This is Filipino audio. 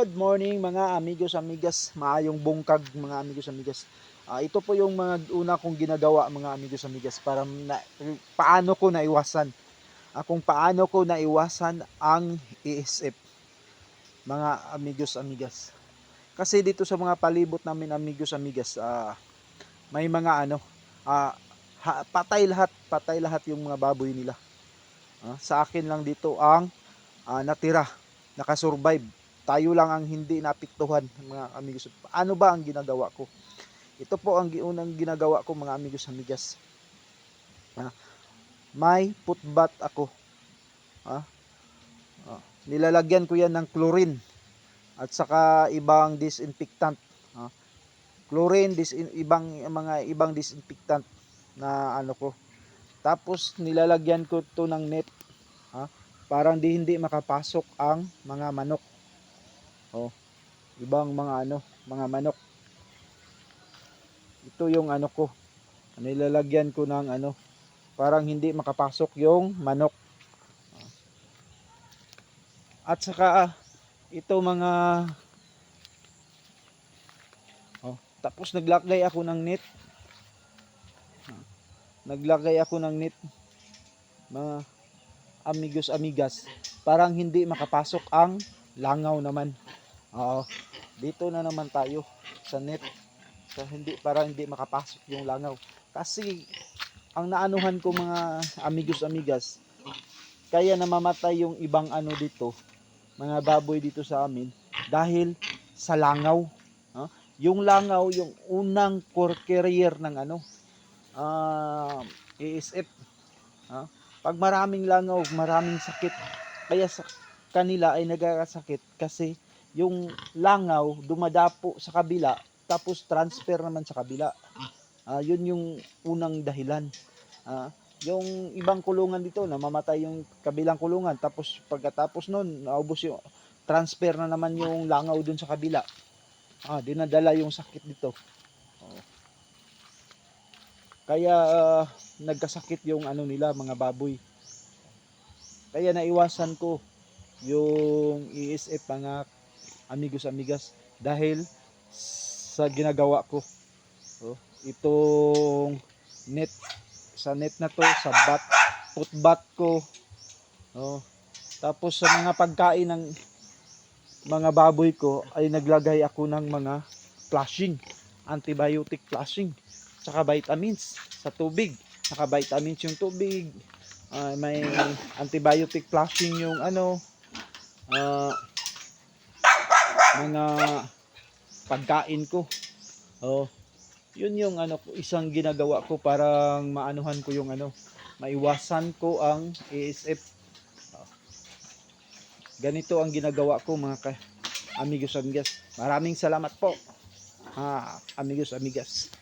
Good morning mga amigos amigas, maayong bungkag mga amigos amigas. Ah, ito po yung mga una kong ginagawa mga amigos amigas para na, paano ko naiwasan. Ah, kung paano ko naiwasan ang ESF mga amigos amigas. Kasi dito sa mga palibot namin amigos amigas, ah, may mga ano, ah, ha- patay lahat, patay lahat yung mga baboy nila. Ah, sa akin lang dito ang ah, natira, nakasurvive tayo lang ang hindi napiktuhan mga amigos. Ano ba ang ginagawa ko? Ito po ang unang ginagawa ko mga amigos amigas. Ah, may putbat ako. Ah, ah, nilalagyan ko yan ng chlorine at saka ibang disinfectant. Ah, chlorine, disin, ibang mga ibang disinfectant na ano ko. Tapos nilalagyan ko to ng net. Ah, parang di hindi makapasok ang mga manok ibang mga ano, mga manok. Ito yung ano ko. Nilalagyan ko ng ano, parang hindi makapasok yung manok. At saka ito mga Oh, tapos naglagay ako ng net. Naglagay ako ng net mga amigos amigas parang hindi makapasok ang langaw naman. Oo. Dito na naman tayo sa net. Sa hindi para hindi makapasok yung langaw. Kasi ang naanuhan ko mga amigos amigas kaya namamatay yung ibang ano dito, mga baboy dito sa amin dahil sa langaw. Ha? Yung langaw yung unang core carrier ng ano ah ESF. Ha? Pag maraming langaw, maraming sakit. Kaya sa kanila ay nagkakasakit kasi yung langaw dumadapo sa kabila tapos transfer naman sa kabila. Ah, yun yung unang dahilan. Ah, yung ibang kulungan dito namamatay yung kabilang kulungan tapos pagkatapos nun naubos yung transfer na naman yung langaw dun sa kabila. Ah, dinadala yung sakit dito. Oo. Kaya ah, nagkasakit yung ano nila mga baboy. Kaya naiwasan ko yung ESF mga amigos amigas dahil sa ginagawa ko. Oh, itong net sa net na to sa bat putbat ko. Oh, tapos sa mga pagkain ng mga baboy ko ay naglagay ako ng mga flushing antibiotic flushing saka vitamins sa tubig. Saka vitamins yung tubig Ah, may antibiotic flushing yung ano ah, mga pagkain ko. Oh. Yun yung ano isang ginagawa ko parang maanuhan ko yung ano, maiwasan ko ang ASF. Oh. Ganito ang ginagawa ko mga ka amigos amigas. Maraming salamat po. Ah, amigos amigas.